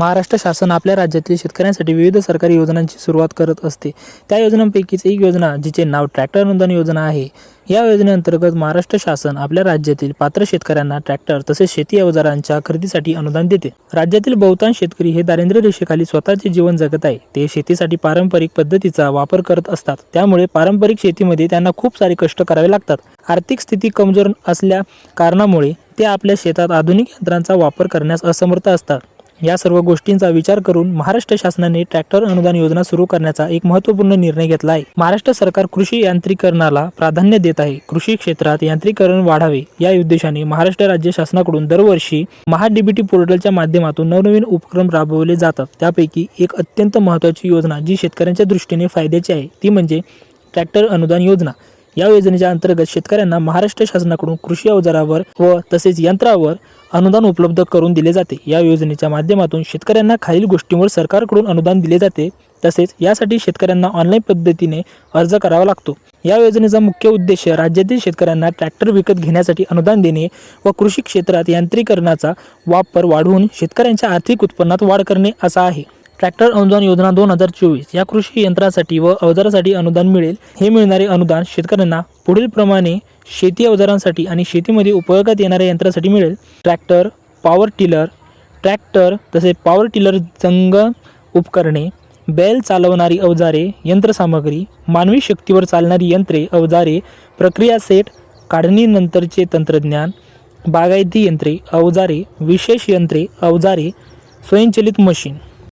महाराष्ट्र शासन आपल्या राज्यातील शेतकऱ्यांसाठी विविध सरकारी योजनांची सुरुवात करत असते. त्या योजनांपैकीच एक योजना जिचे नाव ट्रॅक्टर अनुदान योजना आहे. या योजनेअंतर्गत महाराष्ट्र शासन आपल्या राज्यातील पात्र शेतकऱ्यांना ट्रॅक्टर तसेच शेती अवजारांच्या खरेदीसाठी अनुदान देते. राज्यातील बहुतांश शेतकरी हे दारिद्र्य रेषेखाली स्वतःचे जीवन जगत आहे. ते शेतीसाठी पारंपरिक पद्धतीचा वापर करत असतात. त्यामुळे पारंपरिक शेतीमध्ये त्यांना खूप सारे कष्ट करावे लागतात. आर्थिक स्थिती कमजोर असल्या कारणामुळे ते आपल्या शेतात आधुनिक यंत्रांचा वापर करण्यास असमर्थ असतात. या सर्व गोष्टींचा विचार करून महाराष्ट्र शासनाने ट्रॅक्टर अनुदान योजना सुरू करण्याचा एक महत्त्वपूर्ण निर्णय घेतला आहे. महाराष्ट्र सरकार कृषी यांत्रिकरणाला प्राधान्य देत आहे. कृषी क्षेत्रात यांत्रिकरण वाढावे या उद्देशाने महाराष्ट्र राज्य शासनाकडून दरवर्षी महाडीबीटी पोर्टलच्या माध्यमातून नवनवीन उपक्रम राबवले जातात. त्यापैकी एक अत्यंत महत्त्वाची योजना जी शेतकऱ्यांच्या दृष्टीने फायद्याची आहे ती म्हणजे ट्रॅक्टर अनुदान योजना. या योजनेच्या अंतर्गत शेतकऱ्यांना महाराष्ट्र शासनाकडून कृषी अवजारावर व तसेच यंत्रावर अनुदान उपलब्ध करून दिले जाते. या योजनेच्या माध्यमातून शेतकऱ्यांना खालील गोष्टींवर सरकारकडून अनुदान दिले जाते. तसेच यासाठी शेतकऱ्यांना ऑनलाईन पद्धतीने अर्ज करावा लागतो. या योजनेचा मुख्य उद्देश राज्यातील शेतकऱ्यांना ट्रॅक्टर विकत घेण्यासाठी अनुदान देणे व कृषी क्षेत्रात यांत्रिकरणाचा वापर वाढवून शेतकऱ्यांच्या आर्थिक उत्पन्नात वाढ करणे असा आहे. ट्रॅक्टर अनुदान योजना दोन हजार चोवीस या कृषी यंत्रासाठी व अवजारासाठी अनुदान मिळेल. हे मिळणारे अनुदान शेतकऱ्यांना पुढील प्रमाणे शेती अवजारांसाठी आणि शेतीमध्ये उपयोगात येणाऱ्या यंत्रासाठी मिळेल. ट्रॅक्टर पॉवर टिलर ट्रॅक्टर तसे पॉवर टिलर जंग उपकरणे बैल चालवणारी अवजारे यंत्रसामग्री मानवी शक्तीवर चालणारी यंत्रे अवजारे प्रक्रिया सेट काढणीनंतरचे तंत्रज्ञान बागायती यंत्रे अवजारे विशेष यंत्रे अवजारे स्वयंचलित मशीन